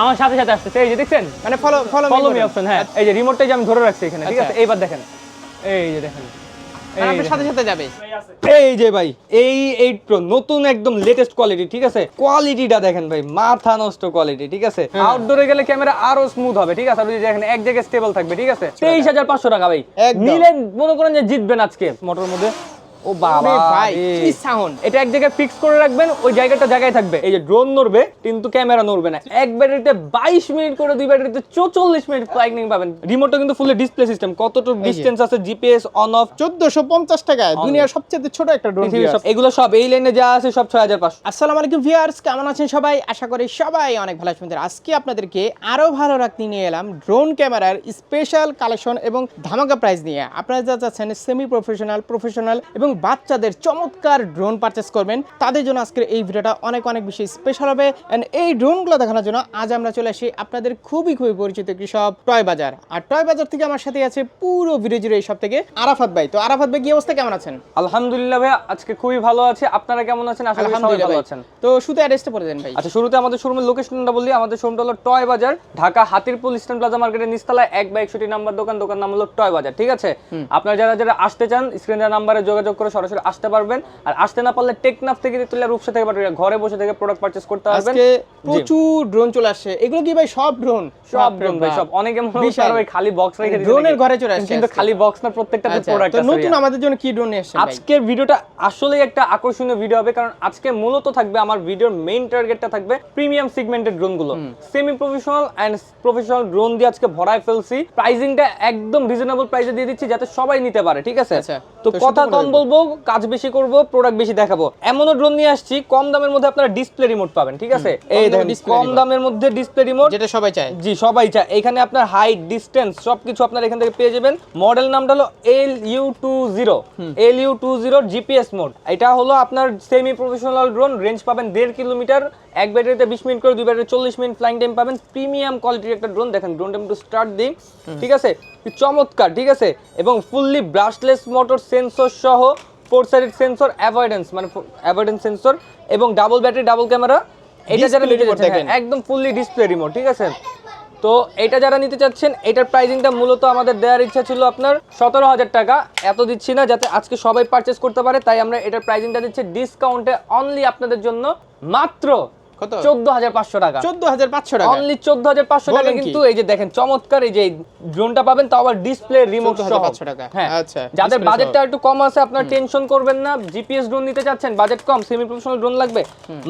আমার সাথে সাথে আসতেছে। এই যে দেখছেন? মানে follow follow follow me option হ্যাঁ। এই যে রিমোটটা যে আমি ধরে রাখছি এখানে ঠিক আছে? আচ্ছা। এইবার দেখেন। এই যে দেখেন। এই আপনার দেখেন। সাথে সাথে যাবে। এই যে ভাই এই এইট প্রো নতুন একদম লেটেস্ট কোয়ালিটি ঠিক আছে? কোয়ালিটিটা দেখেন ভাই মাথা নষ্ট কোয়ালিটি ঠিক আছে? আউটডোরে গেলে ক্যামেরা আরও স্মুথ হবে ঠিক আছে? দেখেন এক জায়গায় স্টেবল থাকবে ঠিক আছে? তেইশ হাজার পাঁচশো টাকা ভাই। নিলে মনে করেন যে জিতবেন আজকে। মোটর মধ্যে। ও বাবা ভাই কি সাউন্ড এটা এক জায়গায় ফিক্স করে রাখবেন ওই জায়গাটা জায়গায় থাকবে। এই যে ড্রোন নড়বে কিন্তু ক্যামেরা নড়বে না। এক ব্যাটারিতে বাইশ মিনিট করে দুই ব্যাটারিতে চৌচল্লিশ মিনিট ফ্লাইটিং পাবেন। রিমোটটা কিন্তু ডিসপ্লে সিস্টেম কতটুকু ডিস্টেন্স আছে জিপিএস অন অফ চোদ্দশো পঞ্চাশ টাকায় দুনিয়ার সবচেয়ে ছোট একটা ড্রোন এগুলো সব এই লাইনে যা আছে সব ছয় হাজার পাঁচশো। আসসালামু আলাইকুম ভিউয়ার্স কেমন আছেন সবাই? আশা করি সবাই অনেক ভালো আছেন আজকে আপনাদেরকে আরও ভালো রাখতে নিয়ে এলাম ড্রোন ক্যামেরার স্পেশাল কালেকশন এবং ধামাকা প্রাইস নিয়ে। আপনারা যা চাচ্ছেন সেমি প্রফেশনাল প্রফেশনাল এবং বাচ্চাদের চমৎকার ড্রোন পারচেস করবেন। তাদের জন্য আজকের এই ভিডিওটা অনেক অনেক বেশি স্পেশাল হবে। এন্ড এই ড্রোনগুলো দেখানোর জন্য আজ আমরা চলে আসি আপনাদের খুবই খুবই পরিচিত একটি সব টয় বাজার। আর টয় বাজার থেকে আমার সাথে আছে পুরো ভিডিও জুড়ে এই সব থেকে আরাফাত ভাই। তো আরাফাত ভাই কি অবস্থা? কেমন আছেন? আলহামদুলিল্লাহ ভাই আজকে খুবই ভালো আছে। আপনারা কেমন আছেন? সবাই আলহামদুলিল্লাহ ভালো আছেন। তো শুধু অ্যাড্রেসটা পড়ে দেন ভাই। আচ্ছা শুরুতে আমাদের শোরুমের লোকেশনটা বলি। আমাদের শোরুমটা হলো টয় বাজার ঢাকা হাতিরপুল ইস্টার্ন প্লাজা মার্কেটের নিচতলায় এক বা একষট্টি নাম্বার দোকান। দোকান নাম হলো টয় বাজার ঠিক আছে? আপনারা যারা যারা আসতে চান স্ক্রিনের নাম্বারে যোগাযোগ করে সরাসরি আসতে পারবেন। আর আসতে না পারলে টেকনাফ থেকে তুলে রূপসা থেকে পাঠাবেন ঘরে বসে থেকে প্রোডাক্ট পারচেস করতে পারবেন। আজকে প্রচুর ড্রোন চলে আসছে। এগুলো কি ভাই সব ড্রোন সব ড্রোন ভাই সব। অনেকে মনে। আর ওই খালি বক্স রেখে ড্রোনের ঘরে চলে আসছে কিন্তু খালি বক্স না প্রত্যেকটাতে আচ্ছা, প্রোডাক্ট তো আছে নতুন আমাদের জন্য কি ড্রোন নিয়ে আসছে আজকের ভিডিওটা আসলেই একটা আকর্ষণীয় ভিডিও হবে কারণ আজকে মূলত থাকবে আমার ভিডিওর মেইন টার্গেটটা থাকবে প্রিমিয়াম সেগমেন্টের ড্রোনগুলো semi professional and professional drone দিয়ে আজকে ভরায় ফেলছি। প্রাইসিংটা একদম রিজনেবল প্রাইসে দিয়ে দিচ্ছি যাতে সবাই নিতে পারে ঠিক আছে? আচ্ছা, তো তো কথা কম বলে বলব কাজ বেশি করব প্রোডাক্ট বেশি দেখাবো। এমনও ড্রোন নিয়ে আসছি কম দামের মধ্যে আপনারা ডিসপ্লে রিমোট পাবেন ঠিক আছে? এই দেখেন কম দামের মধ্যে ডিসপ্লে রিমোট যেটা সবাই চায়। জি সবাই চায়। এখানে আপনার হাইট ডিস্টেন্স সবকিছু আপনার এখান থেকে পেয়ে যাবেন। মডেল নামটা হলো L U two zero L U two zero GPS mode এটা হলো আপনার সেমি প্রফেশনাল ড্রোন রেঞ্জ পাবেন দেড় কিলোমিটার। এক ব্যাটারিতে বিশ মিনিট করে দুই ব্যাটারি চল্লিশ মিনিট ফ্লাইং টাইম পাবেন। প্রিমিয়াম কোয়ালিটির একটা ড্রোন দেখেন ড্রোনটা একটু স্টার্ট দিই। ঠিক আছে? চমৎকার ঠিক আছে? এবং ফুললি ব্রাশলেস মোটর সেন্সর সহ ফোর সাইডেড সেন্সর অ্যাভয়েডেন্স মানে অ্যাভয়েডেন্স সেন্সর এবং ডাবল ব্যাটারি ডাবল ক্যামেরা এটা যারা নিতে দেখেন। হ্যাঁ, একদম ফুললি ডিসপ্লে রিমোট ঠিক আছে? তো এটা যারা নিতে চাচ্ছেন এটার প্রাইসিংটা মূলত আমাদের দেওয়ার ইচ্ছা ছিল আপনার সতেরো হাজার টাকা। এত দিচ্ছি না যাতে আজকে সবাই পারচেস করতে পারে তাই আমরা এটার প্রাইসিংটা দিচ্ছি ডিসকাউন্টে অনলি আপনাদের জন্য মাত্র কত? চোদ্দ হাজার পাঁচশো টাকা। চোদ্দ হাজার পাঁচশো টাকা। অনলি চোদ্দ হাজার পাঁচশো টাকা কিন্তু এই যে দেখেন চমৎকার এই যে ড্রোনটা পাবেন তাও আবার ডিসপ্লে রিমোট সহ। 14,500 টাকা। হ্যাঁ আচ্ছা, যাদের বাজেটটা একটু কম আছে আপনার টেনশন করবেন না জিপিএস ড্রোন নিতে চাচ্ছেন বাজেট কম সেমি প্রফেশনাল ড্রোন লাগবে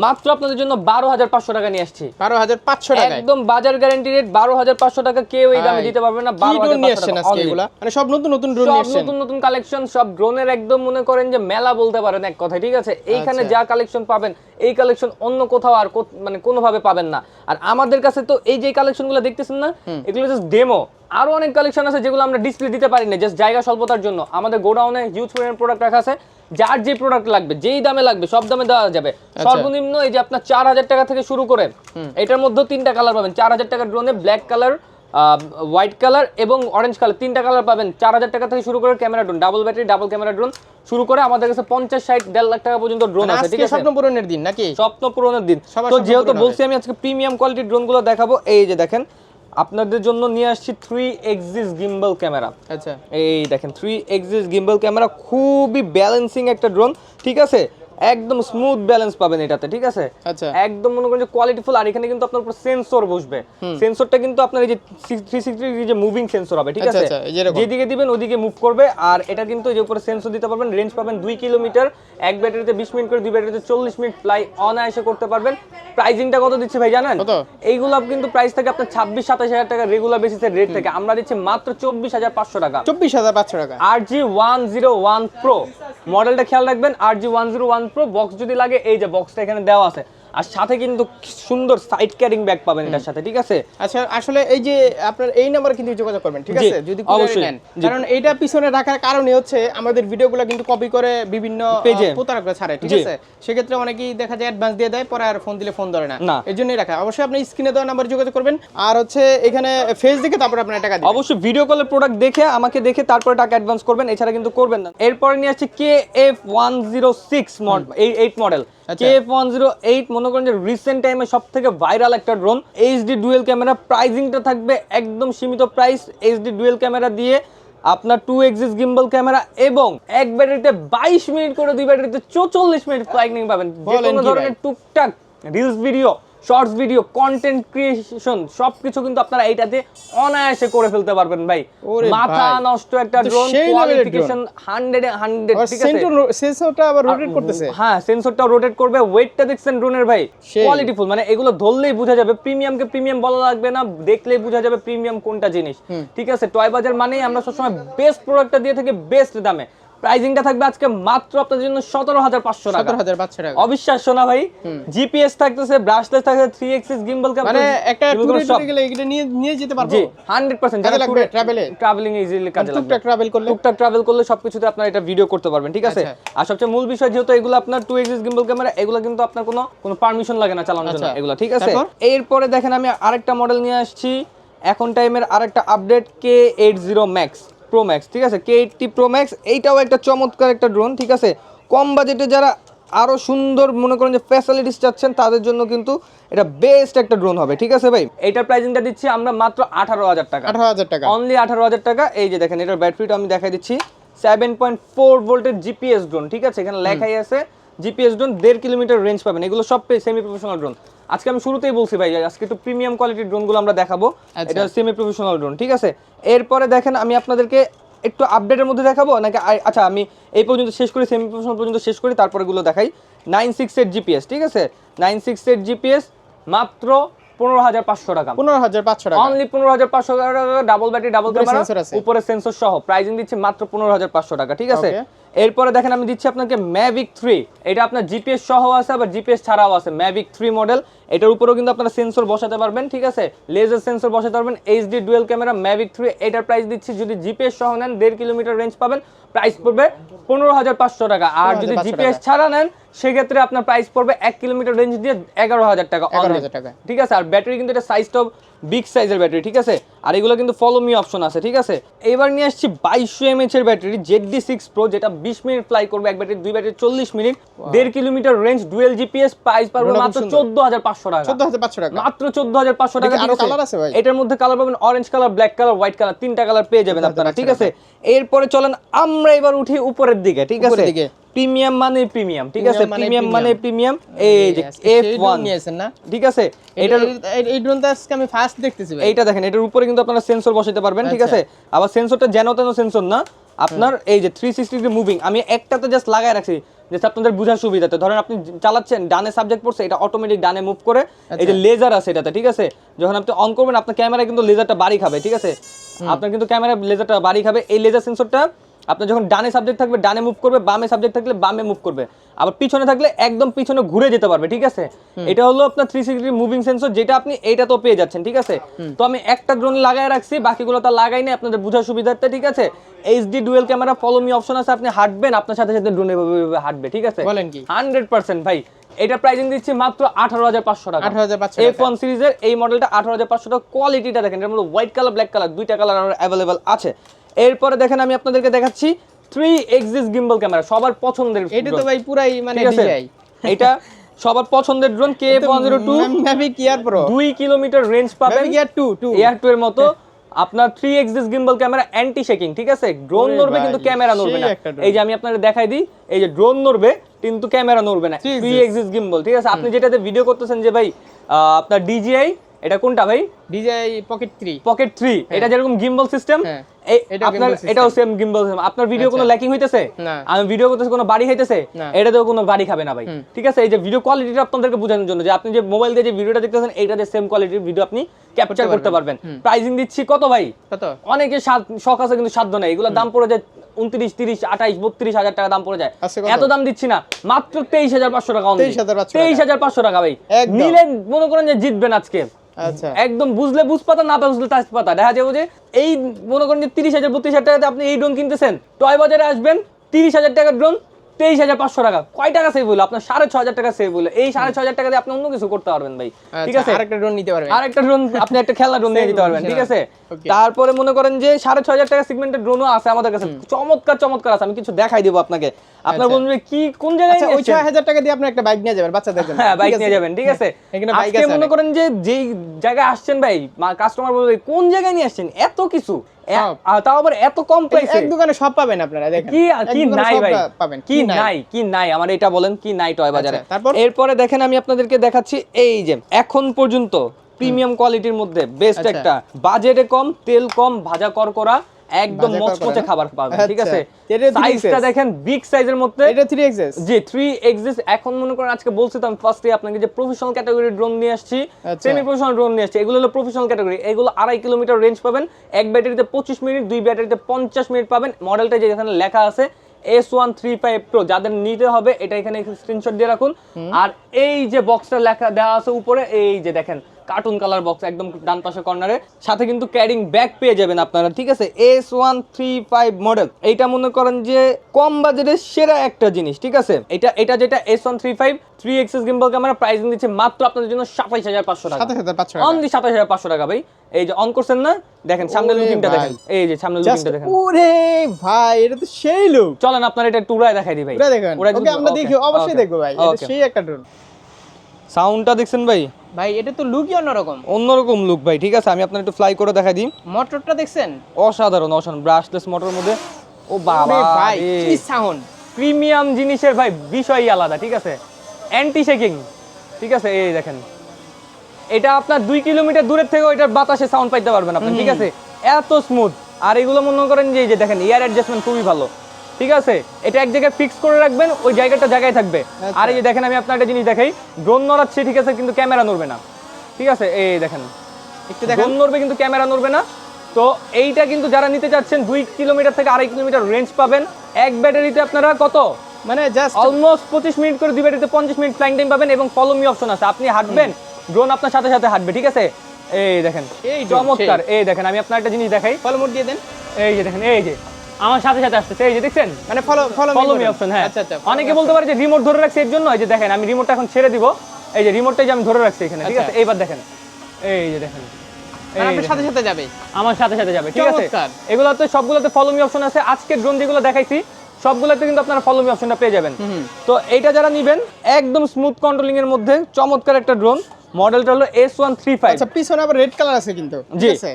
মাত্র আপনাদের জন্য বারো হাজার পাঁচশো টাকা নিয়ে আসছি। বারো হাজার পাঁচশো টাকা একদম বাজার গ্যারান্টি রেট বারো হাজার পাঁচশো টাকা কেউ এই দামে দিতে পারবে না কি বারো ড্রোন হাজার নিয়ে পাঁচশো আসছেন টাকা এগুলা? মানে সব নতুন নতুন ড্রোন নিয়ে আসছেন। নতুন নতুন কালেকশন সব ড্রোনের একদম মনে করেন যে মেলা বলতে পারেন এক কথায় ঠিক আছে? এইখানে আচ্ছা। যা কালেকশন পাবেন এই কালেকশন অন্য কোথাও আর মানে কোনোভাবে পাবেন না। আর আমাদের কাছে তো এই যে কালেকশনগুলো দেখতেছেন না এগুলো জাস্ট ডেমো আরও অনেক কালেকশন আছে যেগুলো আমরা ডিসপ্লে দিতে পারি না জাস্ট জায়গা স্বল্পতার জন্য। আমাদের গোডাউনে হিউজ পরিমাণ প্রোডাক্ট রাখা আছে যার যে প্রোডাক্ট লাগবে যেই দামে লাগবে সব দামে দেওয়া যাবে। সর্বনিম্ন এই যে আপনার চার হাজার টাকা থেকে শুরু করে এটার মধ্যে তিনটা কালার পাবেন। চার হাজার টাকার ড্রোনে ব্ল্যাক কালার হোয়াইট কালার এবং অরেঞ্জ কালার তিনটা কালার পাবেন। চার হাজার টাকা থেকে শুরু করে camera drone double battery double camera drone শুরু করে আমাদের কাছে পঞ্চাশ ষাট দেড় লাখ টাকা পর্যন্ত ড্রোন মানে আছে ঠিক আছে? স্বপ্ন পূরণের দিন নাকি? স্বপ্ন পূরণের দিন। তো যেহেতু বলছি আমি আজকে প্রিমিয়াম কোয়ালিটির ড্রোনগুলো দেখাবো এই যে দেখেন আপনাদের জন্য নিয়ে আসছি থ্রি এক্সিস গিম্বল ক্যামেরা আচ্ছা। এই দেখেন থ্রি এক্সিস গিম্বল ক্যামেরা খুবই ব্যালেন্সিং একটা ড্রোন ঠিক আছে? একদম স্মুথ ব্যালেন্স পাবেন এটাতে ঠিক আছে? আচ্ছা। একদম মনে করেন যে কোয়ালিটিফুল আর এখানে কিন্তু আপনার উপর সেন্সর বসবে। সেন্সরটা কিন্তু আপনার এই যে থ্রি সিক্সটি যে মুভিং সেন্সর হবে ঠিক আচ্ছা, আছে? আচ্ছা। যেদিকে দিবেন ওদিকে মুভ করবে আর এটা কিন্তু যে উপরে সেন্সর দিতে পারবেন রেঞ্জ পাবেন দুই কিলোমিটার এক ব্যাটারিতে বিশ মিনিট করে দুই ব্যাটারিতে চল্লিশ মিনিট ফ্লাই অনায়াসে করতে পারবেন। প্রাইজিংটা কত দিচ্ছে ভাই জানেন? এইগুলো কিন্তু প্রাইস থাকে আপনার ছাব্বিশ সাতাশ হাজার টাকা রেগুলার বেসিসের রেট থেকে। আমরা দিচ্ছি মাত্র চব্বিশ হাজার পাঁচশো টাকা। চব্বিশ হাজার পাঁচশো টাকা। R G one zero one pro মডেলটা খেয়াল রাখবেন R G one zero one pro box যদি লাগে, এই যে বক্সটা এখানে দেওয়া আছে। আর সাথে কিন্তু সুন্দর সাইড ক্যারিং ব্যাগ পাবেন এটার সাথে ঠিক আছে? আচ্ছা আসলে এই যে আপনার এই নাম্বারে কিন্তু যোগাযোগ করবেন ঠিক আছে? যদি অবশ্যই, নেন। কারণ এইটা পিছনে রাখার কারণে হচ্ছে আমাদের ভিডিওগুলো কিন্তু কপি করে বিভিন্ন Page-এ। প্রতারকরা ছাড়ে ঠিক। আছে? সেক্ষেত্রে অনেকেই দেখা যায় অ্যাডভান্স দিয়ে দেয় পরে আর ফোন দিলে ফোন ধরে না। এই জন্যই রাখা। অবশ্যই আপনি স্ক্রিনে দেওয়া নাম্বার যোগাযোগ করবেন। আর হচ্ছে এখানে ফেস দেখে তারপর আপনার টাকা দিবেন। অবশ্যই ভিডিও কলের প্রোডাক্ট দেখে আমাকে দেখে তারপরে টাকা অ্যাডভান্স করবেন। এছাড়া কিন্তু করবেন না। এরপরে নিয়ে আসছে K F one zero six model eight model. K one zero eight মনে করেন যে রিসেন্ট টাইমে সব থেকে ভাইরাল একটা ড্রোন এইচডি ডুয়েল ক্যামেরা প্রাইজিংটা থাকবে একদম সীমিত প্রাইস এইচডি ডুয়েল ক্যামেরা দিয়ে আপনার টু এক্সিস গিম্বল ক্যামেরা এবং এক ব্যাটারিতে বাইশ মিনিট করে দুই ব্যাটারিতে চৌচল্লিশ মিনিট পাবেন। যে কোনো ধরনের টুকটাক reels video shorts video content creation সবকিছু কিন্তু আপনারা এইটাতে অনায়াসে করে ফেলতে পারবেন ভাই। মাথা নষ্ট একটা ড্রোন কোয়ালিফিকেশন হান্ড্রেড হান্ড্রেড ঠিক আছে? সেন্সরটা আবার রোটেট করতেছে। হ্যাঁ সেন্সরটা রোটেট করবে ওয়েটটা দেখছেন ড্রোনের ভাই। কোয়ালিটিফুল মানে এগুলো ধরলেই বোঝা যাবে প্রিমিয়ামকে প্রিমিয়াম বলা লাগবে না দেখলেই বোঝা যাবে প্রিমিয়াম কোনটা জিনিস। ঠিক আছে টয় বাজার মানেই আমরা সবসময় বেস্ট প্রোডাক্টটা দিয়ে থাকি বেস্ট দামে। প্রাইজিংটা থাকবে আজকে মাত্র আপনাদের জন্য সতেরো হাজার পাঁচশো টাকা। সতেরো হাজার পাঁচশো টাকা। অবিশ্বাস্য না ভাই। জিপিএস থাকতেছে ব্রাশলেস থাকছে থ্রি এক্সিস গিম্বল মানে একটা ট্যুরে ট্যুরে গেলে এটা নিয়ে নিয়ে যেতে পারব? জি হান্ড্রেড পার্সেন্ট কাজে লাগবে এ? ট্রাভেলিং ইজিলি কাজে লাগবে। টুকটাক ট্রাভেল করলে? টুকটাক ট্রাভেল করলে সবকিছুতে আপনার এটা ভিডিও করতে পারবেন ঠিক আছে? আচ্ছা। আর সবচেয়ে মূল বিষয় যেহেতু এগুলো আপনার টু এক্সিস গিম্বল ক্যামেরা এগুলো কিন্তু আপনার কোনো কোনো পারমিশন লাগে না চালানোর জন্য আচ্ছা। এগুলো ঠিক আছে? এরপরে দেখেন আমি আরেকটা মডেল নিয়ে আসছি। এখন টাইমের আরেকটা update K eight zero max pro max ঠিক আছে? কে এইটটি প্রো ম্যাক্স এইটাও একটা চমৎকার একটা ড্রোন ঠিক আছে? কম বাজেটে যারা আরও সুন্দর মনে করেন যে ফ্যাসিলিটিস চাচ্ছেন তাদের জন্য কিন্তু এটা বেস্ট একটা ড্রোন হবে ঠিক আছে ভাই? এটার প্রাইসিংটা দিচ্ছি আমরা মাত্র আঠারো হাজার টাকা। আঠারো হাজার টাকা। অনলি আঠারো হাজার টাকা। এই যে দেখেন এটার ব্যাটারিটা আমি দেখাই দিচ্ছি। সেভেন পয়েন্ট ফোর ভোল্টের জিপিএস ড্রোন ঠিক আছে? এখানে লেখাই আছে জিপিএস ড্রোন দেড় কিলোমিটার রেঞ্জ পাবেন। এগুলো সব সেমি প্রফেশনাল ড্রোন আজকে আমি শুরুতেই বলছি ভাই আজকে একটু প্রিমিয়াম কোয়ালিটির ড্রোনগুলো আমরা দেখাবো। আচ্ছা। এটা সেমি প্রফেশনাল ড্রোন ঠিক আছে? এরপরে দেখেন আমি আপনাদেরকে একটু আপডেটের মধ্যে দেখাবো? নাকি আচ্ছা আমি এই পর্যন্ত শেষ করি সেমি প্রফেশনাল পর্যন্ত শেষ করি তারপরে এগুলো দেখাই নাইন সিক্স এইট জিপিএস ঠিক আছে? নাইন সিক্স এইট জিপিএস মাত্র পনেরো হাজার পাঁচশো টাকা। পনেরো হাজার পাঁচশো টাকা। অনলি পনেরো হাজার পাঁচশো টাকা ডাবল ব্যাটারি ডাবল উপরে ক্যামেরা উপরে সেন্সর সহ। প্রাইজিং দিচ্ছে মাত্র পনেরো হাজার পাঁচশো টাকা ঠিক আছে. এরপরে দেখেন আমি দিচ্ছি আপনাকে ম্যাভিক থ্রি এটা আপনার জিপিএস সহ আছে, আবার জিপিএস ছাড়াও আছে। ম্যাভিক থ্রি মডেল এটার উপরেও কিন্তু আপনারা সেন্সর বসাতে পারবেন ঠিক আছে? লেজার সেন্সর বসাতে পারবেন HD dual camera Mavic three এটার প্রাইস দিচ্ছি যদি জিপিএস সহ নেন দেড় কিলোমিটার রেঞ্জ পাবেন। প্রাইস পড়বে পনেরো হাজার পাঁচশো টাকা। আর যদি জিপিএস ছাড়া নেন সেক্ষেত্রে আপনার প্রাইস পড়বে এক কিলোমিটার রেঞ্জ দিয়ে এগারো হাজার টাকা ঠিক আছে? আর ব্যাটারি কিন্তু এটা সাইজটাও বিগ সাইজের ব্যাটারি ঠিক আছে? আর এগুলো কিন্তু ফলো মি অপশন আছে ঠিক আছে? এবার নিয়ে আসছি বাইশশো এমএচ এর battery Z D six pro যেটা বিশ মিনিট ফ্লাই করবে এক ব্যাটারি দুই ব্যাটারি চল্লিশ মিনিট। দেড় kilometre range dual GPS price পারবে মাত্র চোদ্দ হাজার পাঁচশো টাকা চোদ্দ হাজার পাঁচশো টাকা মাত্র চোদ্দ হাজার পাঁচশো টাকা আরও ঠিক আছে? ভাই? এটার মধ্যে কালার পাবেন orange colour black colour white colour তিনটা কালার পেয়ে যাবেন আপনারা ঠিক আছে এরপরে চলেন আমরা এবার উঠি উপরের দিকে ঠিক আছে। প্রিমিয়াম মানে প্রিমিয়াম ঠিক আছে? Premium মানে প্রিমিয়াম মানে প্রিমিয়াম। এই যে আজকে এফ ওয়ান নিয়েছেন না। ঠিক আছে? এটার এই ড্রোনটা আজকে আমি ফার্স্ট দেখতেছি ভাই। এইটা দেখেন এটার উপরে কিন্তু আপনারা সেন্সর বসাতে পারবেন ঠিক আচ্ছা। আছে? আবার সেন্সরটা যেন তেন সেন্সর না আপনার এই যে থ্রি সিক্সটি ডিগ্রি মুভিং আমি একটাতে জাস্ট লাগাই রাখছি যে আপনাদের বোঝার সুবিধাতে। ধরেন আপনি চালাচ্ছেন ডানে সাবজেক্ট পড়ছে এটা অটোমেটিক ডানে মুভ করে এই যে লেজার আছে এটাতে ঠিক আছে? যখন আপনি অন করবেন আপনার ক্যামেরা কিন্তু লেজারটা বাড়ি খাবে ঠিক আছে? আপনার কিন্তু ক্যামেরা লেজারটা বাড়ি খাবে এই লেজার সেন্সরটা আপনার যখন ডানে সাবজেক্ট থাকবে ডানে মুভ করবে বামে সাবজেক্ট থাকলে বামে মুভ করবে। আবার পিছনে থাকলে একদম পিছনে ঘুরে যেতে পারবে ঠিক আছে? এটা হলো আপনার থ্রি সিক্সটি মুভিং সেন্সর যেটা আপনি এইটা তো পেয়ে যাচ্ছেন ঠিক আছে? তো আমি একটা ড্রোন লাগাই রাখছি বাকিগুলো তো লাগাই নাই আপনাদের বোঝার সুবিধার্থে ঠিক আছে? HD dual camera follow me option আছে আপনি হাঁটবেন আপনার সাথে সাথে ড্রোন এভাবে হাঁটবে ঠিক আছে? বলেন কি? হান্ড্রেড পার্সেন্ট ভাই। এটা প্রাইসিং দিচ্ছি মাত্র আঠারো হাজার পাঁচশো টাকা। 18,500 এফ ওয়ান সিরিজের এই মডেলটা আঠারো হাজার পাঁচশো টাকা কোয়ালিটিটা দেখেন এর মধ্যে হোয়াইট কালার ব্ল্যাক কালার দুইটা কালার অ্যাভেলেবেল আছে। এরপরে দেখেন আমি আপনাদেরকে দেখাচ্ছি থ্রি এক্সিস গিম্বল ক্যামেরা সবার পছন্দের এটা তো ভাই পুরাই মানে এটা সবার পছন্দের drone K zero two air pro দুই কিলোমিটার রেঞ্জ পাবেন। ইয়ার 2 2 এয়ার টু এর মতো। আপনার three axis gimbal camera anti shaking ঠিক আছে? ড্রোন নড়বে কিন্তু ক্যামেরা নড়বে না। এই যে আমি আপনাদের দেখাই দিই এই যে ড্রোন নড়বে কিন্তু ক্যামেরা নড়বে না। থ্রি। এক্সিস গিম্বল ঠিক আছে? আপনি যেটাতে ভিডিও করতেছেন যে ভাই আহ, আপনার ডিজিআই এটা কোনটা ভাই? ডিজিআই পকেট 3 পকেট থ্রি এটা যেরকম গিম্বল সিস্টেম হ্যাঁ। এটাও আপনার। এটাও সেম গিম্বল আপনার ভিডিও কোনো আচ্ছা। ল্যাকিং হইতেছে? না। আমি ভিডিও করতেছি কোনো বাড়ি হইতেছে। এটাতেও কোনো বাড়ি খাবে না ভাই। ঠিক আছে? এই যে ভিডিও কোয়ালিটিটা আপনাদেরকে বোঝানোর জন্য যে আপনি যে মোবাইল দিয়ে যে ভিডিওটা দেখতেছেন এইটাতে সেম কোয়ালিটির ভিডিও আপনি ক্যাপচার করতে পারবেন। প্রাইজিং দিচ্ছি কত ভাই? কত? অনেকে শখ আছে কিন্তু সাধ্য নেই। এগুলোর দাম পড়ে যায় উনত্রিশ তিরিশ আঠাইশ বত্রিশ হাজার টাকা দাম পড়ে যায়। এত দাম দিচ্ছি না। মাত্র তেইশ হাজার পাঁচশো টাকা তেইশ হাজার পাঁচশো টাকা। ভাই। নিলে মনে করেন যে জিতবেন আজকে। আচ্ছা একদম বুঝলে বুঝ পাতা না বুঝলে তাজ পাতা দেখা যাবে যে এই মনে করেন যে তিরিশ হাজার, বত্রিশ হাজার টাকাতে আপনি এই ড্রোন কিনতেছেন। টয় বাজারে আসবেন, তিরিশ হাজার টাকার ড্রোন তেইশ হাজার পাঁচশো টাকা। কয় টাকা সেভ হলো আপনার সাড়ে ছ হাজার টাকা সেভ হলো এই সাড়ে ছ হাজার টাকা দিয়ে আপনি অন্য কিছু করতে পারবেন ভাই। ঠিক আচ্ছা, আছে? আরেকটা ড্রোন নিতে পারবেন। আর একটা ড্রোন আপনি একটা খেলনা ড্রোন নিয়ে দিতে পারবেন ঠিক আছে? তারপরে মনে করেন যে সাড়ে ছয় হাজার টাকা সিগমেন্টের ড্রোনও আছে আমাদের কাছে। চমৎকার চমৎকার আছে আমি কিছু দেখাই দিব আপনাকে। আপনার আচ্ছা। বলবেন কি কোন জায়গায় আচ্ছা ওই? ছয় হাজার টাকা দিয়ে আপনি একটা বাইক নিয়ে যাবেন বাচ্চাদের জন্য। হ্যাঁ বাইক নিয়ে যাবেন ঠিক আছে? এখানে বাইক আজকে মনে করেন যে যেই জায়গায় আসছেন ভাই কাস্টমার বলবে কোন জায়গায় নিয়ে আসছেন? এত কিছু? তাও আবার এত কম প্রাইসে? এক দোকানে সব পাবেন আপনারা দেখেন। কি কি নাই ভাই? পাবেন কি নাই? কি নাই? আমার এটা বলেন কি নাই টয় বাজারে? আচ্ছা, তারপর? এরপরে দেখেন আমি আপনাদেরকে দেখাচ্ছি এই যে এখন পর্যন্ত প্রিমিয়াম কোয়ালিটির মধ্যে বেস্ট আচ্ছা। একটা। বাজেটে কম তেল কম ভাজা করকরা একদম মচমচে খাবার পাবেন ঠিক আচ্ছা। আছে? সাইজটা দেখেন বিগ সাইজের মধ্যে। এটা three axis G three axis এখন মনে করেন আজকে বলছি তো আমি ফার্স্টে আপনাকে যে প্রফেশনাল ক্যাটাগরির ড্রোন নিয়ে আসছি। সেমি প্রফেশনাল ড্রোন নিয়ে আসছি এগুলো হলো প্রফেশনাল ক্যাটাগরি এগুলো আড়াই কিলোমিটার রেঞ্জ পাবেন এক ব্যাটারিতে পঁচিশ মিনিট দুই ব্যাটারিতে পঞ্চাশ মিনিট পাবেন। মডেলটা যে এখানে লেখা আছে S one three five pro যাদের নিতে হবে এটা এখানে স্ক্রিনশট দিয়ে রাখুন। আর এই যে বক্সটা লেখা দেওয়া আছে উপরে এই যে দেখেন কার্টুন কালার বক্স একদম ডান পাশে কর্নারে সাথে কিন্তু ক্যারিং ব্যাগ পেয়ে যাবেন আপনারা ঠিক আছে? S one three five model এইটা মনে করেন যে কম বাজেটের সেরা একটা জিনিস ঠিক আছে? এটা এটা যেটা S one three five three axis gimbal camera pricing দিচ্ছে মাত্র আপনাদের জন্য সাতাইশ হাজার পাঁচশো টাকা। সাতাশ হাজার পাঁচশো টাকা। অনলি সাতাশ হাজার পাঁচশো টাকা ভাই। এই যে অন করছেন না দেখেন সামনে লুকিংটা দেখেন। এই যে সামনে লুকিংটা দেখেন। ওরে ভাই এটা তো সেই লোক চলেন আপনারা এটা উড়ায় দেখাই দিই ভাই। ওরা দেখেন। ওকে আমরা দেখি অবশ্যই দেখব ভাই। এটা সেই একটা ড্রোন সাউন্ডটা দেখছেন ভাই? ভাই এটা তো লুকই অন্যরকম। অন্যরকম লুক ভাই ঠিক আছে? আমি আপনার একটু ফ্লাই করে দেখাই দিই। মোটরটা দেখছেন? অসাধারণ অসাধারণ। ব্রাশলেস মোটর মধ্যে। ও বাবা ভাই কি সাউন্ড প্রিমিয়াম জিনিসের ভাই বিষয়ই আলাদা ঠিক আছে? অ্যান্টি শেকিং ঠিক আছে? এই দেখেন। এটা আপনার দুই কিলোমিটার দূরের থেকেও এটার বাতাসে সাউন্ড পাইতে পারবেন আপনি ঠিক আছে? এত স্মুথ আর এগুলো মনে করেন যে এই যে দেখেন এয়ার অ্যাডজাস্টমেন্ট খুবই ভালো। ঠিক আছে? এটা এক জায়গায় ফিক্স করে রাখবেন ওই জায়গাটা জায়গায় থাকবে। আচ্ছা। আর এই যে দেখেন আমি আপনার একটা জিনিস দেখাই। ড্রোন নড়াচ্ছে ঠিক আছে কিন্তু ক্যামেরা নড়বে না। ঠিক আছে? এই দেখেন। একটু দেখেন। ড্রোন নড়বে কিন্তু ক্যামেরা নড়বে না। তো এইটা কিন্তু যারা নিতে চাচ্ছেন দুই কিলোমিটার থেকে আড়াই কিলোমিটার রেঞ্জ পাবেন। এক ব্যাটারিতে আপনারা কত? মানে জাস্ট অলমোস্ট পঁচিশ মিনিট করে দুই ব্যাটারিতে পঞ্চাশ মিনিট ফ্লাইং টাইম পাবেন এবং ফলো মি অপশন আছে। আপনি হাঁটবেন ড্রোন আপনার সাথে সাথে হাঁটবে ঠিক আছে? এই দেখেন। এই চমৎকার। এই দেখেন আমি আপনার একটা জিনিস দেখাই। ফলো মোড দিয়ে দেন। এই যে দেখেন এই যে। আমার সাথে সাথে আসতেছে। এই যে দেখছেন? মানে follow follow follow me option হ্যাঁ। আচ্ছা আচ্ছা অনেকে বলতে পারে যে রিমোট ধরে রাখছি এর জন্য এই যে দেখেন আমি রিমোটটা এখন ছেড়ে দিব। এই যে রিমোটটা যে আমি ধরে রাখছি এখানে ঠিক আছে? আচ্ছা। এইবার দেখেন। এই যে দেখেন। মানে আপনার দেখেন। সাথে সাথে যাবে? আমার সাথে সাথে যাবে ঠিক আছে? এগুলোতে সবগুলোতে ফলো মি অপশন আছে। আজকে ড্রোন যেগুলো দেখাইছি সবগুলোতে কিন্তু আপনারা ফলো মি অপশনটা পেয়ে যাবেন। তো এইটা যারা নিবেন একদম স্মুথ কন্ট্রোলিং এর মধ্যে চমৎকার একটা ড্রোন মডেলটা হলো এস ওয়ান থ্রি ফাইভ আচ্ছা পিছনে আবার রেড কালার আছে কিন্তু জি আছে?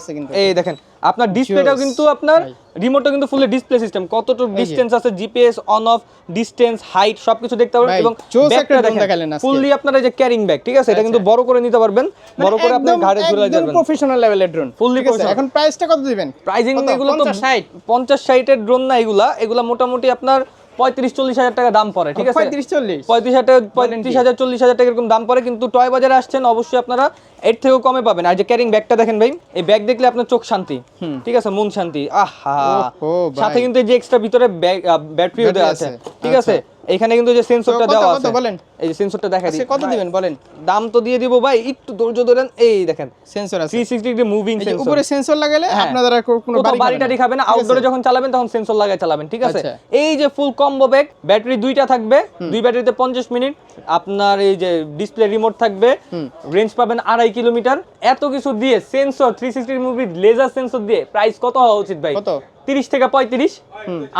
আছে কিন্তু। এই দেখেন আপনার ডিসপ্লেটাও কিন্তু আপনার রিমোটও কিন্তু ফুললি ডিসপ্লে সিস্টেম কতটুকু ডিসটেন্স আছে GPS on off distance height সবকিছু দেখতে পারবেন এবং ব্যাগটা দেখেন। ফুললি আপনার এই যে ক্যারিং ব্যাগ ঠিক আছে? এটা কিন্তু বড় করে নিতে পারবেন বড় করে আপনার ঘাড়ে ঝুলে যাবেন। প্রফেশনাল লেভেলের ড্রোন ফুললি প্রফেশনাল এখন প্রাইসটা কত দিবেন? প্রাইজিং এগুলো তো 50, 60? এর ড্রোন না এগুলা। এগুলা মোটামুটি আপনার পঁয়ত্রিশ চল্লিশ হাজার টাকা দাম পড়ে ঠিক আছে? পঁয়ত্রিশ চল্লিশ। পঁয়ত্রিশ হাজার পঁয়ত্রিশ হাজার চল্লিশ হাজার টাকা এরকম দাম পড়ে কিন্তু টয় বাজারে আসছেন অবশ্যই আপনারা এর থেকেও কমে পাবেন। আর যে ক্যারিং ব্যাগটা দেখেন ভাই এই ব্যাগ দেখলে আপনার চোখ শান্তি ঠিক আছে? মন শান্তি। আহা! সাথে কিন্তু যে এক্সট্রা ভিতরে ব্যাটারিও দেওয়া আছে, আছে। ঠিক আছে? এখানে কিন্তু যে সেন্সরটা দেওয়া আছে বলেন? এই যে সেন্সরটা দেখা দিই। আচ্ছা, কত দিবেন বলেন? দাম তো দিয়ে দিব ভাই একটু ধৈর্য ধরেন এই দেখেন। সেন্সর আছে। থ্রি সিক্সটি ডিগ্রি মুভিং এই সেন্সর উপরে সেন্সর লাগালে হ্যাঁ। আপনাদের আর কোনো বাড়ি বাড়ি টাড়ি খাবে না। আউটডোরে যখন চালাবেন তখন সেন্সর লাগায় চালাবেন ঠিক আছে? আচ্ছা। এই যে ফুল কম্বো ব্যাগ ব্যাটারি দুইটা থাকবে দুই ব্যাটারিতে পঞ্চাশ মিনিট। আপনার এই যে ডিসপ্লে রিমোট থাকবে রেঞ্জ পাবেন আড়াই কিলোমিটার। এত কিছু দিয়ে sensor three sixty movie laser sensor দিয়ে প্রাইস কত হওয়া উচিত ভাই? কত? তিরিশ থেকে পঁয়ত্রিশ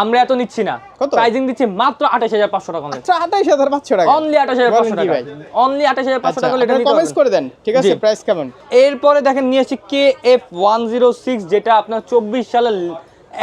আমরা এত নিচ্ছি না। প্রাইজিং দিচ্ছি মাত্র আঠাশ হাজার পাঁচশো টাকা আচ্ছা আঠাইশ হাজার পাঁচশো টাকা। অনলি আঠাশ হাজার পাঁচশো টাকা। অনলি আঠাশ হাজার পাঁচশো আচ্ছা টাকা এটা কমেন্টস করে দেন ঠিক আছে? প্রাইস কেমন? এরপরে দেখেন নিয়ে আসছি K F one zero six যেটা আপনার চব্বিশ সালে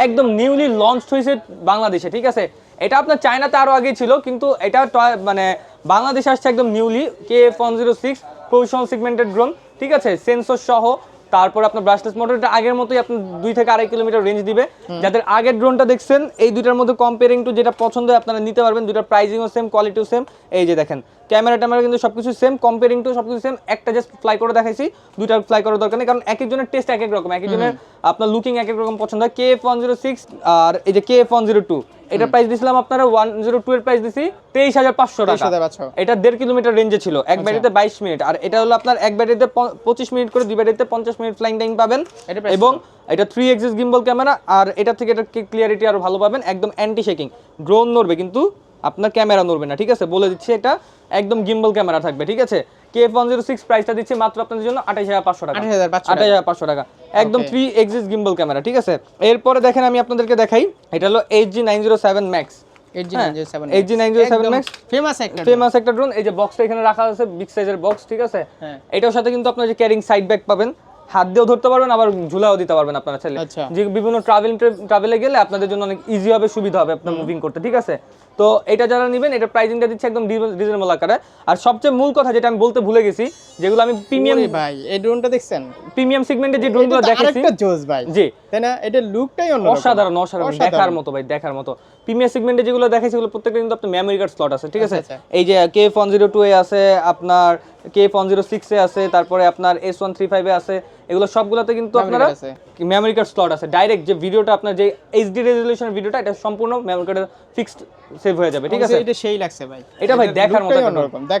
একদম নিউলি লঞ্চ হয়েছে বাংলাদেশে ঠিক আছে? এটা আপনার চায়নাতে আরও আগে ছিল কিন্তু এটা মানে বাংলাদেশে আসছে একদম newly K F one zero six professional segmented drone ঠিক আছে? সেন্সর সহ তারপর আপনার ব্রাশলেস মোটরটা আগের মতোই আপনি দুই থেকে আড়াই কিলোমিটার রেঞ্জ দিবে। যাদের আগের ড্রোনটা দেখছেন এই দুইটার মধ্যে কম্পেয়ারিং টু যেটা পছন্দ হয় আপনারা নিতে পারবেন দুইটার প্রাইজিংও সেম কোয়ালিটিও সেম এই যে দেখেন ক্যামেরা ট্যামেরা কিন্তু সবকিছু সেম কম্পেয়ারিং টু সব কিছু সেম একটা জাস্ট ফ্লাই করে দেখাইছি দুইটা ফ্লাই করার দরকার নেই কারণ এক একজনের টেস্ট এক এক রকম এক একজনের আপনার লুকিং এক এক রকম পছন্দ হয়। K F one zero six আর এই যে K F one zero two এটার প্রাইস দিছিলাম আপনারা ওয়ান জিরো টু এর প্রাইস দিছি তেইশ হাজার পাঁচশো টাকা। এটা দেড় কিলোমিটার রেঞ্জে ছিল এক ব্যাটারিতে বাইশ মিনিট আর এটা হলো আপনার এক ব্যাটারিতে পঁচিশ মিনিট করে দুই ব্যাটারিতে পঞ্চাশ মিনিট ফ্লাইং টাইম পাবেন। এটা এবং এটা থ্রি এক্সিস গিম্বল ক্যামেরা আর এটা থেকে এটা ক্লিয়ারিটি আরও ভালো পাবেন একদম অ্যান্টি শেকিং ড্রোন নড়বে কিন্তু আপনার ক্যামেরা নড়বে না ঠিক আছে? বলে দিচ্ছি এটা একদম গিম্বল ক্যামেরা থাকবে ঠিক আছে? K F one zero six প্রাইসটা দিচ্ছি মাত্র আপনাদের জন্য আঠাশ হাজার পাঁচশো টাকা। আঠাশ হাজার পাঁচশো টাকা। একদম থ্রি এক্সিস গিম্বল ক্যামেরা ঠিক আছে? এরপরে দেখেন আমি আপনাদেরকে দেখাই এটা হলো eight G nine zero seven max eight G nine seven 8G907 Max famous একটা ড্রোন এই যে বক্সটা এখানে রাখা আছে বিগ সাইজের বক্স ঠিক আছে। এটার সাথে কিন্তু আপনার যে ক্যারিং সাইড ব্যাগ পাবেন হাত দিয়েও ধরতে পারবেন আবার ঝুলাও দিতে পারবেন আপনারা চাইলে। যে বিভিন্ন ট্রাভেল ট্রাভেলে গেলে আপনাদের জন্য অনেক ইজি হবে সুবিধা হবে আপনার মুভিং করতে ঠিক আছে? তো এটা যারা নেবেন এটা প্রাইসিংটা দিচ্ছে একদম রিজনেবল আকারে। আর সবচেয়ে মূল কথা যেটা আমি বলতে ভুলে গেছি যেগুলো আমি প্রিমিয়াম ভাই এই ড্রোনটা দেখছেন? প্রিমিয়াম সেগমেন্টে যে ড্রোনগুলো দেখেছি আরেকটা জোস ভাই। জি। তাই না? এটা লুকটাই অন্য অসাধারণ অসাধারণ দেখার মতো ভাই দেখার মতো। প্রিমিয়ার সেগমেন্টে যেগুলো দেখাই সেগুলো প্রত্যেকটা কিন্তু আপনার মেমোরি কার্ড স্লট আছে ঠিক আছে? আচ্ছা, এই যে K phone zero two A আছে আপনার K one zero six A আছে তারপরে আপনার এস ওয়ান থ্রি ফাইভে আছে এগুলো সবগুলোতে কিন্তু আপনারা মেমোরি কার্ড স্লট আছে। ডাইরেক্ট যে ভিডিওটা আপনার যে এইচডি রেজলিউশন ভিডিওটা এটা সম্পূর্ণ মেমোরি কার্ডে ফিক্সড সেভ হয়ে যাবে ঠিক আছে? এটা সেই লাগছে ভাই। এটা ভাই দেখার মতো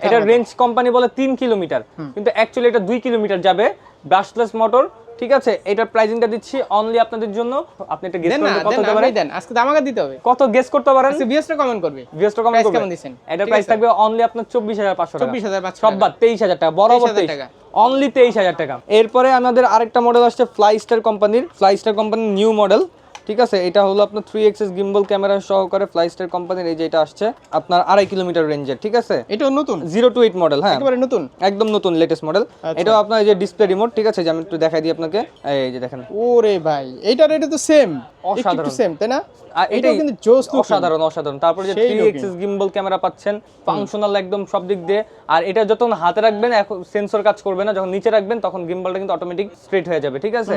এটা রেঞ্জ কোম্পানি বলে তিন কিলোমিটার কিন্তু অ্যাকচুয়ালি এটা দুই কিলোমিটার যাবে ব্রাশলেস মোটর ঠিক আছে? এটার প্রাইজিংটা দিচ্ছি অনলি আপনাদের জন্য। আপনি এটা গেস করতে কত দেন হতে পারে। আমরাই দেন আজকে দামাকা দিতে হবে। কত গেস করতে পারেন? আজকে বিএসটা কমেন্ট করবে। ভিউসটা কমেন্ট করবে। কেমন দিবেন এটা প্রাইস থাকবে অনলি আপনার 24500 টাকা। 24,500 সব বাদ 23000 টাকা বরাবর 23,000 23 টাকা। অনলি 23000 টাকা। এরপরে আমাদের আরেকটা মডেল আসছে ফ্লাই স্টার কোম্পানির ফ্লাই স্টার কোম্পানির নিউ মডেল ঠিক আছে এটা হলো আপনার থ্রি এক্সএস গিম্বল ক্যামেরা সহকারে ফ্লাই স্টার কোম্পানির এই যে এটা আসছে আপনার আড়াই কিলোমিটার রেঞ্জের ঠিক আছে? এটা নতুন? জিরো টু এইট মডেল হ্যাঁ। একেবারে নতুন? একদম নতুন লেটেস্ট মডেল। এটাও আপনার এই যে ডিসপ্লে রিমোট ঠিক আছে যে আমি একটু দেখাই দিই আপনাকে এই যে দেখেন। ওরে ভাই এইটার এটা তো সেম অসাধারণ। সেম তাই না? আর এটাই কিন্তু জোস অসাধারণ অসাধারণ। তারপরে যে থ্রি। এক্সিস গিম্বল ক্যামেরা পাচ্ছেন ফাংশনাল একদম সব দিক দিয়ে। আর এটা যখন হাতে রাখবেন এখন সেন্সর কাজ করবে না যখন নিচে রাখবেন তখন গিম্বলটা কিন্তু অটোমেটিক স্ট্রেট হয়ে যাবে ঠিক আছে?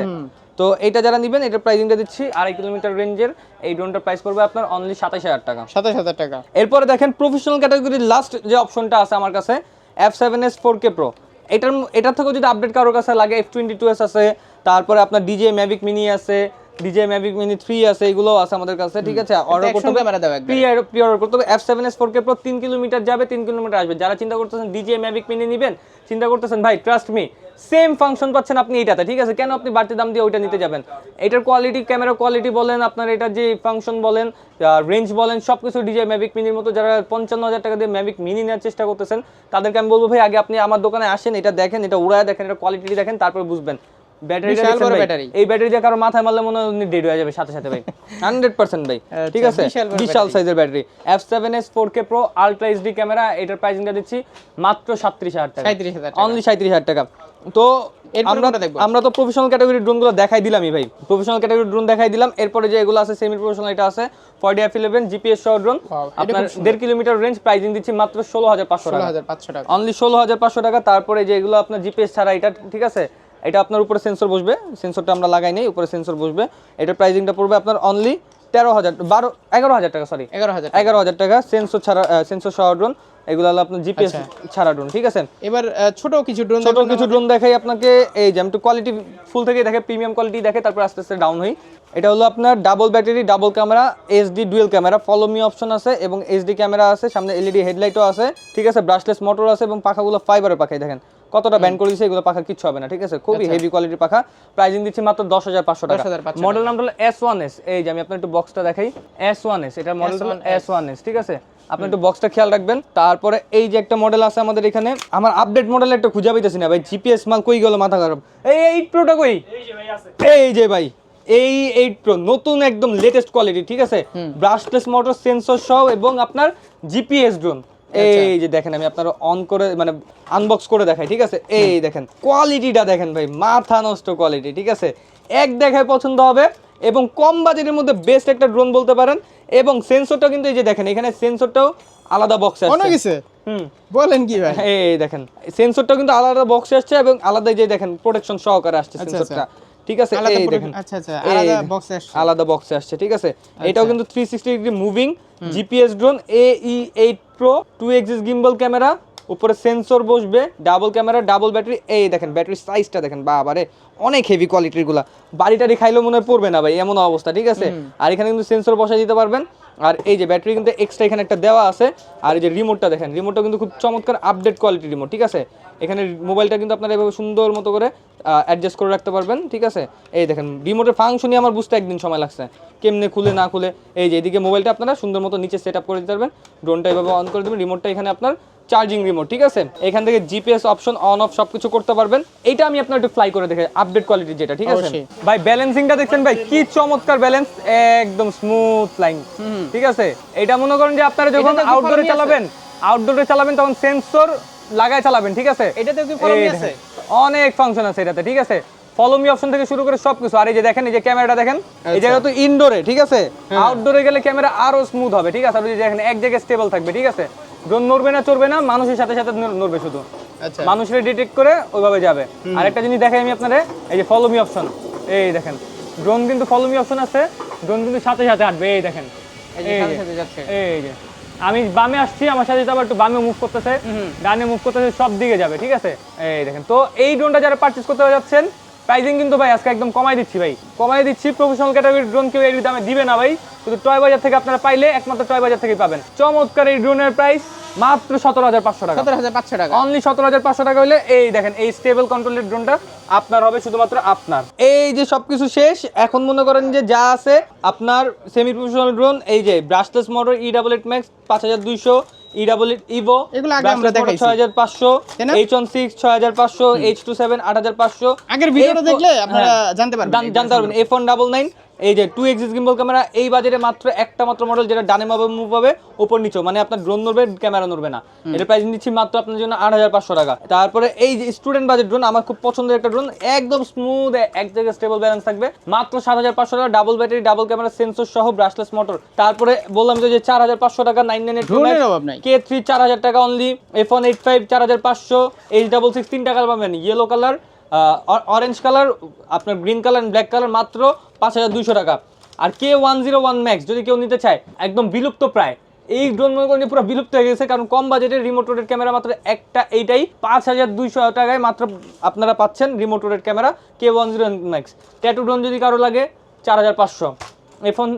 তো এটা যারা নেবেন এটার প্রাইসিংটা দিচ্ছি আড়াই কিলোমিটার রেঞ্জের এই ড্রোনটার প্রাইস পড়বে আপনার অনলি সাতাশ হাজার টাকা। সাতাশ হাজার টাকা। এরপরে দেখেন প্রফেশনাল ক্যাটাগরির লাস্ট যে অপশনটা আছে আমার কাছে F seven S four K pro এটার এটার থেকেও যদি আপডেট কারোর কাছে লাগে এফ টোয়েন্টি টু এস আছে তারপরে আপনার ডিজে ম্যাভিক মিনি আছে ডিজে ম্যাভিক মিনি থ্রি আছে এগুলো আছে আমাদের কাছে ঠিক আছে? অর্ডার করতে হবে। ক্যামেরা দাও একবার। প্রি প্রি অর্ডার করতে হবে। F seven S four K pro তিন কিলোমিটার যাবে তিন কিলোমিটার আসবে। যারা চিন্তা করতেছেন ডিজে ম্যাভিক মিনি নেবেন চিন্তা করতেছেন ভাই ট্রাস্ট মি সেম ফাংশন পাচ্ছেন আপনি এটাতে ঠিক আছে? কেন আপনি বাড়তি দাম দিয়ে ওইটা নিতে যাবেন? এটার কোয়ালিটি ক্যামেরা কোয়ালিটি বলেন আপনার এটা যে ফাংশন বলেন রেঞ্জ বলেন সব কিছু ডিজে ম্যাভিক মিনির মতো যারা পঞ্চান্ন হাজার টাকা দিয়ে ম্যাভিক মিনি নেওয়ার চেষ্টা করতেছেন তাদেরকে আমি বলব ভাই আগে আপনি আমার দোকানে আসেন এটা দেখেন এটা উড়ায় দেখেন এটা কোয়ালিটি দেখেন তারপর বুঝবেন। ব্যাটারি। এই ব্যাটারি দিয়ে কারও মাথায় মারলে মনে হয় ডেড হয়ে যাবে সাথে সাথে ভাই। হান্ড্রেড পার্সেন্ট ভাই। ঠিক আছে? বিশাল সাইজের battery. F seven S four K pro ultra HD camera এটার প্রাইসিংটা দিচ্ছি মাত্র সাতত্রিশ হাজার টাকা। সাঁত্রিশ হাজার টাকা। অনলি সাঁত্রিশ হাজার টাকা। তো এরপরে আমরা আমরা তো প্রফেশনাল ক্যাটাগরির ড্রোনগুলো দেখাই দিলামই ভাই। প্রফেশনাল ক্যাটাগরির ড্রোন দেখাই দিলাম। এরপরে যে এগুলো আছে সেমি প্রফেশনাল এটা আছে ফর্টি এফ ইলেভেন জিপিএস সহ ড্রোন আপনার দেড় কিলোমিটার রেঞ্জ প্রাইসিং দিচ্ছি মাত্র ষোলো হাজার পাঁচশো টাকা। অনলি ষোলো হাজার পাঁচশো টাকা। তারপরে যে এগুলো আপনার জিপিএস ছাড়া এটা ঠিক আছে? এটা আপনার উপরে সেন্সর বসবে সেন্সরটা আমরা লাগাই নেই উপরে সেন্সর বসবে। এটার প্রাইসিংটা পড়বে আপনার অনলি তেরো হাজার বারো এগারো হাজার টাকা সরি এগারো হাজার এগারো হাজার টাকা সেন্সর ছাড়া সেন্সর সহ ড্রোন এগুলো হলো আপনার জিপিএস ছাড়া ড্রোন ঠিক আছে? এবার ছোট কিছু ড্রোন ছোট কিছু ড্রোন দেখাই আপনাকে এই যে আমি একটু কোয়ালিটি ফুল থেকে দেখে প্রিমিয়াম কোয়ালিটি দেখে তারপর আস্তে আস্তে ডাউন হই। এটা হলো আপনার double battery double camera HD dual camera follow me option আছে এবং এইচডি ক্যামেরা আছে সামনে এলইডি হেডলাইটও আছে ঠিক আছে? ব্রাশলেস মোটর আছে এবং পাখাগুলো ফাইবারের পাখাই দেখেন। কতটা ব্যান্ড করে দিয়েছে এগুলো পাখা কিচ্ছু হবে না ঠিক আছে? খুবই হেভি কোয়ালিটির পাখা। প্রাইজিং দিচ্ছি মাত্র দশ হাজার পাঁচশো টাকা। মডেল নাম হলো এস ওয়ান এস এই যে আমি আপনার একটু বক্সটা দেখাই। এস ওয়ান এস এটার মডেল এস ওয়ান এস ঠিক আছে? আপনি একটু বক্সটা খেয়াল রাখবেন। তারপরে এই যে একটা মডেল আছে আমাদের এখানে আমার আপডেট মডেল একটা খুঁজে পাইতেছি না ভাই। জিপিএস মাল কই গেল মাথা খারাপ। এই এইট প্রোটা কই? এই যে ভাই এই এইট প্রো নতুন একদম লেটেস্ট কোয়ালিটি ঠিক আছে? ব্রাশলেস মোটর সেন্সর সহ এবং আপনার জিপিএস ড্রোন এই যে দেখেন আমি আপনার অন করে মানে আনবক্স করে দেখাই ঠিক আছে? এই দেখেন কোয়ালিটিটা দেখেন ভাই মাথা নষ্ট কোয়ালিটি ঠিক আছে? এক দেখায় পছন্দ হবে এবং কম বাজেটের মধ্যে বেস্ট একটা ড্রোন বলতে পারেন এবং সেন্সরটা কিন্তু এই যে দেখেন এখানে সেন্সরটাও আলাদা বক্সে হুম। বলেন কি ভাই? এই দেখেন সেন্সরটাও কিন্তু আলাদা বক্সে আসছে এবং আলাদা যে দেখেন প্রোটেকশন সহকারে আসছে আচ্ছা, সেন্সরটা ঠিক আছে? এই দেখেন। আচ্ছা, আচ্ছা, আলাদা এ আসছে। আলাদা বক্সে আসছে ঠিক আছে? এটাও কিন্তু three sixty degree moving GPS drone A E eight pro two axis gimbal camera উপরে সেন্সর বসবে ডাবল ক্যামেরা ডাবল ব্যাটারি এই দেখেন ব্যাটারি সাইজটা দেখেন বাবারে অনেক হেভি কোয়ালিটিরগুলা। বাড়ি টাড়ি খাইলেও মনে হয় পড়বে না ভাই এমন অবস্থা ঠিক আছে? আর এখানে কিন্তু সেন্সর বসাই দিতে পারবেন। আর এই যে ব্যাটারি কিন্তু এক্সট্রা এখানে একটা দেওয়া আছে। আর এই যে রিমোটটা দেখেন রিমোটটা কিন্তু খুব চমৎকার আপডেট কোয়ালিটির রিমোট ঠিক আছে? এখানে মোবাইলটা কিন্তু আপনারা এভাবে সুন্দর মতো করে অ্যাডজাস্ট করে রাখতে পারবেন ঠিক আছে? এই দেখেন রিমোটের ফাংশনই আমার বুঝতে একদিন সময় লাগছে। কেমনে খুলে না খুলে এই যে এদিকে মোবাইলটা আপনারা সুন্দর মতো নিচে সেট আপ করে দিতে পারবেন। ড্রোনটা এভাবে অন করে দেবেন রিমোটটা এখানে আপনার চার্জিং রিমোট ঠিক আছে? এখান থেকে জিপিএস অপশন অন অফ সবকিছু করতে পারবেন। এটা আমি আপনার একটু ফ্লাই করে দেখে আপডেট কোয়ালিটি যেটা ঠিক আছে। ভাই ব্যালেন্সিংটা দেখছেন ভাই কি চমৎকার ব্যালেন্স একদম স্মুথ লাইন ঠিক আছে? এটা মনে করেন যে আপনারা যখন আউটডোরে? চালাবেন আউটডোরে চালাবেন তখন সেন্সর লাগায় চালাবেন ঠিক আছে? এটাতে কি ফলমি আছে? অনেক ফাংশন আছে এটাতে ঠিক আছে? ফলো মি অপশন থেকে শুরু করে সবকিছু। আর এই যে দেখেন এই যে ক্যামেরাটা দেখেন আচ্ছা। এই জায়গা তো ইনডোরে ঠিক আছে? হ্যাঁ। আউটডোরে গেলে ক্যামেরা আরও স্মুথ হবে ঠিক আছে? আর দেখেন এক জায়গায় স্টেবল থাকবে ঠিক আছে? ড্রোন নড়বে না চড়বে না মানুষের সাথে সাথে নড়- নড়বে শুধু। আচ্ছা। মানুষের ডিটেক্ট করে ওইভাবে যাবে। আরেকটা জিনিস দেখাই আমি আপনাদের এই যে ফলো মি অপশন এই দেখেন ড্রোন কিন্তু ফলো মি অপশন আছে ড্রোন কিন্তু সাথে সাথে হাঁটবে এই দেখেন। এই যে। আমি বামে আসছি আমার সাথে আবার একটু বামে মুভ করতেছে। ডানে মুভ করতেছে সব দিকে যাবে ঠিক আছে? এই দেখেন তো এই ড্রোনটা যারা পারচেস করতে যাচ্ছেন প্রাইজিং কিন্তু ভাই আজকে একদম কমাই দিচ্ছি ভাই। কমাই দিচ্ছি প্রফেশনাল ক্যাটাগরির ড্রোন কেউ এই দামে দিবে না ভাই। কিন্তু টয় বাজার থেকে আপনারা পাইলে একমাত্র টয় বাজার থেকেই পাবেন। চমৎকার এই ড্রোনের প্রাইস মাত্র সতেরো হাজার পাঁচশো টাকা। সতেরো হাজার পাঁচশো টাকা। অনলি সতেরো হাজার পাঁচশো টাকা হলে এই দেখেন এই স্টেবল কন্ট্রোলের ড্রোনটা আপনার হবে শুধুমাত্র আপনার। এই যে সবকিছু শেষ এখন মনে করেন যে যা আছে আপনার সেমি প্রফেশনাল ড্রোন এই যে brushless motor E double eight max পাঁচ হাজার দুইশো ই ডাবল এইট ইভো এগুলো আগে আমরা দেখাইছি। ছয় হাজার পাঁচশো এইচ ওয়ান সিক্স ছয় হাজার পাঁচশো এইচ টু সেভেন আট হাজার পাঁচশো। আগের ভিডিওটা দেখলে আপনারা জানতে পারবেন জানতে পারবেন। এফ ওয়ান ডাবল নাইন এই যে টু এক্সিস গিম্বল ক্যামেরা এই বাজারে মাত্র একটা মাত্র মডেল যেটা ডানে মাবে মুভ হবে উপর নিচে মানে আপনার ড্রোন নড়বে ক্যামেরা নড়বে না। এর প্রাইস নিচ্ছি মাত্র আপনার জন্য আট হাজার পাঁচশো টাকা। তারপরে এই যে স্টুডেন্ট বাজেট ড্রোন আমার খুব পছন্দের একটা ড্রোন একদম স্মুথ এক জায়গায় স্টেবল ব্যালেন্স থাকবে। মাত্র সাত হাজার পাঁচশো টাকা double battery double camera sensor সহ ব্রাশলেস মোটর তারপরে বললাম যে চার হাজার পাঁচশো টাকা নাইন নাইন নাই। কে থ্রি চার হাজার টাকা only F one eight five চার হাজার পাঁচশো এইচ ডাবল সিক্স তিন টাকা পাবেন ইয়েলো কালার অরেঞ্জ কালার আপনার গ্রিন কালার ব্ল্যাক কালার মাত্র পাঁচ হাজার দুইশো টাকা। আর K one zero one max যদি কেউ নিতে চায়, একদম বিলুপ্ত প্রায়। এই ড্রোন মনে করেন পুরো বিলুপ্ত হয়ে গেছে, কারণ কম বাজেটের রিমোট রোডের ক্যামেরা মাত্র একটা, এইটাই পাঁচ হাজার দুইশো টাকায় মাত্র আপনারা পাচ্ছেন রিমোট রোডের camera K one zero max tattoo drone যদি কারও লাগে, চার হাজার পাঁচশো। এফোন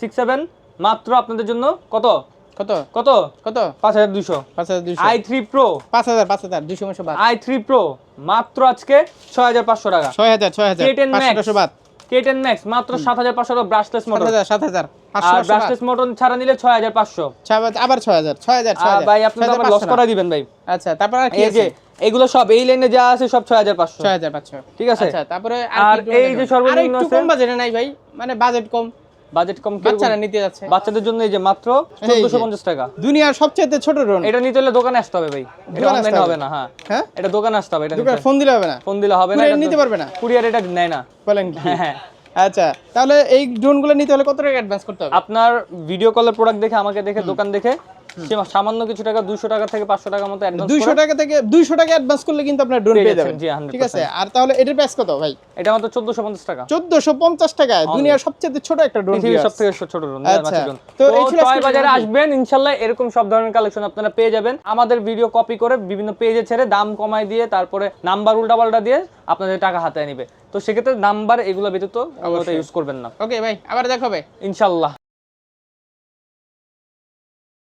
সিক্স সেভেন মাত্র আপনাদের জন্য কত? কত? কত? কত? পাঁচ হাজার দুশো পাঁচ হাজার দুইশো। I three pro. পাঁচ হাজার পাঁচ হাজার উনিশশো বাদ। আই থ্রি প্রো মাত্র আজকে ছয় হাজার পাঁচশো টাকা। ছয় হাজার ছয় হাজার টেন ম্যাক্স বাদ। কে টেন ম্যাক্স মাত্র সাত হাজার পাঁচশো ব্রাশলেস মোটর সাত হাজার আর ব্রাশলেস মোটর ছাড়া নিলে ছয় হাজার পাঁচশো। আবার ছয় হাজার ছয় হাজার ভাই আপনি তো আমার লস পাঁচশো করা দিবেন ভাই। আচ্ছা তারপর আর কি আছে? এগুলো সব এই লাইনে যা আছে সব ছয় হাজার পাঁচশো। ছয় হাজার পাঁচশো। ঠিক আছে? আচ্ছা তারপরে আর এই যে সর্বনিম্ন কম বাজেটে নাই ভাই মানে বাজেট কম। বাজেট কম? বাচ্চারা নিতে যাচ্ছে। বাচ্চাদের জন্য এই যে মাত্র এই চোদ্দশো যে। পঞ্চাশ টাকা। দুনিয়ার সবচেয়ে ছোট ড্রোন এটা নিতে হলে দোকানে আসতে হবে ভাই। এটা অনলাইনে হবে? না হ্যাঁ। হ্যাঁ? এটা দোকানে আসতে হবে এটা দোকানে ফোন দিলে হবে না। ফোন দিলে হবে না এটা নিতে পারবে না? কুরিয়ার এটা নেয় না। বলেন কি? হ্যাঁ হ্যাঁ। আচ্ছা তাহলে এই ড্রোনগুলো নিতে হলে কত টাকা অ্যাডভান্স করতে হবে? আপনার ভিডিও কলের প্রোডাক্ট দেখে আমাকে দেখে দোকান দেখে সামান্য কিছু টাকা দুশো টাকা থেকে পাঁচশো টাকার মতো অ্যাডভান্স দুইশো টাকা থেকে দুইশো টাকা অ্যাডভান্স করলে কিন্তু আপনার ড্রোন পেয়ে যাবেন। জি, 100% ঠিক আছে? আর তাহলে এটার প্রাইস কত ভাই? এটা মাত্র চোদ্দশো পঞ্চাশ টাকা। চোদ্দশো পঞ্চাশ টাকায় দুনিয়ার সবচেয়ে ছোট একটা ড্রোন পৃথিবীর সব থেকে ছোট ড্রোন আচ্ছা, তো এই টয় বাজারে আসবেন ইনশাল্লাহ এরকম সব ধরনের কালেকশন আপনারা পেয়ে যাবেন। আমাদের ভিডিও কপি করে বিভিন্ন পেজে ছেড়ে দাম কমাই দিয়ে তারপরে নাম্বার উল্টা পাল্টা দিয়ে আপনাদের টাকা হাতায় নিবে। তো সেক্ষেত্রে নাম্বার এগুলো ব্যতীত ইউজ করবেন না। ওকে ভাই আবার দেখাবে ইনশাল্লাহ।